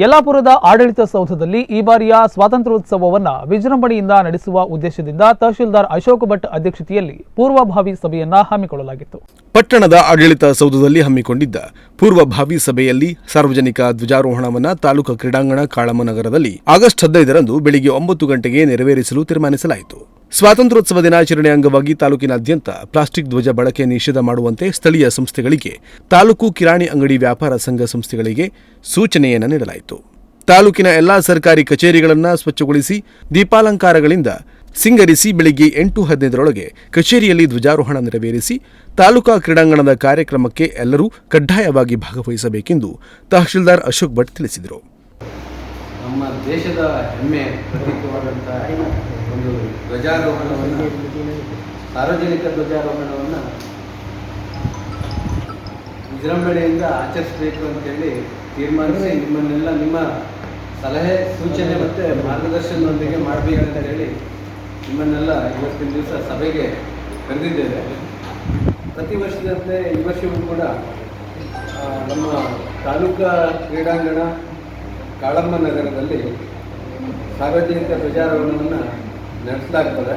ಯಲ್ಲಾಪುರದ ಆಡಳಿತ ಸೌಧದಲ್ಲಿ ಈ ಬಾರಿಯ ಸ್ವಾತಂತ್ರ್ಯೋತ್ಸವವನ್ನು ವಿಜೃಂಭಣೆಯಿಂದ ನಡೆಸುವ ಉದ್ದೇಶದಿಂದ ತಹಶೀಲ್ದಾರ್ ಅಶೋಕ ಭಟ್ ಅಧ್ಯಕ್ಷತೆಯಲ್ಲಿ ಪೂರ್ವಭಾವಿ ಸಭೆಯನ್ನ ಹಮ್ಮಿಕೊಳ್ಳಲಾಗಿತ್ತು. ಪಟ್ಟಣದ ಆಡಳಿತ ಸೌಧದಲ್ಲಿ ಹಮ್ಮಿಕೊಂಡಿದ್ದ ಪೂರ್ವಭಾವಿ ಸಭೆಯಲ್ಲಿ ಸಾರ್ವಜನಿಕ ಧ್ವಜಾರೋಹಣವನ್ನು ತಾಲೂಕು ಕ್ರೀಡಾಂಗಣ ಕಾಳಮ್ಮನಗರದಲ್ಲಿ ಆಗಸ್ಟ್ ಹದಿನೈದರಂದು ಬೆಳಿಗ್ಗೆ ಒಂಬತ್ತು ಗಂಟೆಗೆ ನೆರವೇರಿಸಲು ತೀರ್ಮಾನಿಸಲಾಯಿತು. ಸ್ವಾತಂತ್ರ್ಯೋತ್ಸವ ದಿನಾಚರಣೆ ಅಂಗವಾಗಿ ತಾಲೂಕಿನಾದ್ಯಂತ ಪ್ಲಾಸ್ಟಿಕ್ ಧ್ವಜ ಬಳಕೆ ನಿಷೇಧ ಮಾಡುವಂತೆ ಸ್ಥಳೀಯ ಸಂಸ್ಥೆಗಳಿಗೆ, ತಾಲೂಕು ಕಿರಾಣಿ ಅಂಗಡಿ ವ್ಯಾಪಾರ ಸಂಘ ಸಂಸ್ಥೆಗಳಿಗೆ ಸೂಚನೆಯನ್ನು ನೀಡಲಾಯಿತು. ತಾಲೂಕಿನ ಎಲ್ಲಾ ಸರ್ಕಾರಿ ಕಚೇರಿಗಳನ್ನು ಸ್ವಚ್ಛಗೊಳಿಸಿ, ದೀಪಾಲಂಕಾರಗಳಿಂದ ಸಿಂಗರಿಸಿ ಬೆಳಿಗ್ಗೆ ಎಂಟು ಹದಿನೈದರೊಳಗೆ ಕಚೇರಿಯಲ್ಲಿ ಧ್ವಜಾರೋಹಣ ನೆರವೇರಿಸಿ, ತಾಲೂಕಾ ಕ್ರೀಡಾಂಗಣದ ಕಾರ್ಯಕ್ರಮಕ್ಕೆ ಎಲ್ಲರೂ ಕಡ್ಡಾಯವಾಗಿ ಭಾಗವಹಿಸಬೇಕೆಂದು ತಹಶೀಲ್ದಾರ್ ಅಶೋಕ್ ಭಟ್ ತಿಳಿಸಿದರು. ನಮ್ಮ ದೇಶದ ಹೆಮ್ಮೆ ಒಂದು ಧ್ವಜಾರೋಹಣವನ್ನು, ಸಾರ್ವಜನಿಕ ಧ್ವಜಾರೋಹಣವನ್ನು ವಿಜೃಂಭಣೆಯಿಂದ ಆಚರಿಸಬೇಕು ಅಂತೇಳಿ ತೀರ್ಮಾನಿಸಿ ನಿಮ್ಮನ್ನೆಲ್ಲ ನಿಮ್ಮ ಸಲಹೆ, ಸೂಚನೆ ಮತ್ತು ಮಾರ್ಗದರ್ಶನದೊಂದಿಗೆ ಅಂತ ಹೇಳಿ ನಿಮ್ಮನ್ನೆಲ್ಲ ಇವತ್ತಿನ ದಿವಸ ಸಭೆಗೆ ಕರೆದಿದ್ದೇವೆ. ಪ್ರತಿ ವರ್ಷದಂತೆ ಈ ವರ್ಷವೂ ಕೂಡ ನಮ್ಮ ತಾಲೂಕಾ ಕ್ರೀಡಾಂಗಣ, ಕಾಳಮ್ಮ ನಗರದಲ್ಲಿ ಸಾರ್ವಜನಿಕ ಧ್ವಜಾರೋಹಣವನ್ನು ನಡೆಸಲಾಗ್ತದೆ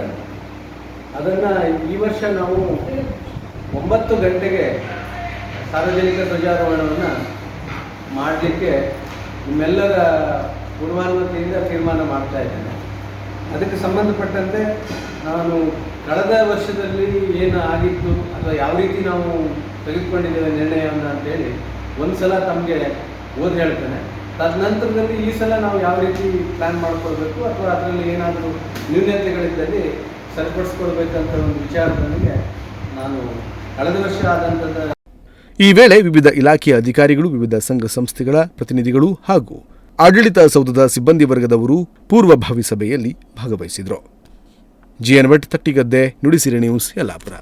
ಅದನ್ನು ಈ ವರ್ಷ ನಾವು ಒಂಬತ್ತು ಗಂಟೆಗೆ ಸಾರ್ವಜನಿಕ ಧ್ವಜಾರೋಹಣವನ್ನು ಮಾಡಲಿಕ್ಕೆ ನಿಮ್ಮೆಲ್ಲರ ಪೂರ್ವಾನುಮತಿಯಿಂದ ತೀರ್ಮಾನ ಮಾಡ್ತಾ ಇದ್ದೇನೆ. ಅದಕ್ಕೆ ಸಂಬಂಧಪಟ್ಟಂತೆ ನಾನು ಕಳೆದ ವರ್ಷದಲ್ಲಿ ಏನು ಆಗಿತ್ತು ಅಥವಾ ಯಾವ ರೀತಿ ನಾವು ತೆಗೆದುಕೊಂಡಿದ್ದೇವೆ ನಿರ್ಣಯವನ್ನು ಅಂತೇಳಿ ಒಂದು ಸಲ ತಮಗೆ ಓದಿ ಹೇಳ್ತೇನೆ. ತದನಂತರದಲ್ಲಿ ಈ ಸಲ ನಾವು ಯಾವ ರೀತಿ ಪ್ಲ್ಯಾನ್ ಮಾಡ್ಕೊಳ್ಬೇಕು ಅಥವಾ ಅದರಲ್ಲಿ ಏನಾದರೂ ನ್ಯೂನತೆಗಳಿದ್ದಲ್ಲಿ ಸರಿಪಡಿಸ್ಕೊಳ್ಬೇಕಂತ ಒಂದು ವಿಚಾರದೊಂದಿಗೆ ನಾನು ಕಳೆದ ವರ್ಷ ಆದಂಥದ್ದು ಈ ವೇಳೆ ವಿವಿಧ ಇಲಾಖೆಯ ಅಧಿಕಾರಿಗಳು, ವಿವಿಧ ಸಂಘ ಸಂಸ್ಥೆಗಳ ಪ್ರತಿನಿಧಿಗಳು ಹಾಗೂ ಆಡಳಿತ ಸೌಧದ ಸಿಬ್ಬಂದಿ ವರ್ಗದವರು ಪೂರ್ವಭಾವಿ ಸಭೆಯಲ್ಲಿ ಭಾಗವಹಿಸಿದರು. GN Bhat Tattigadde, Nudisiri news Yellapur.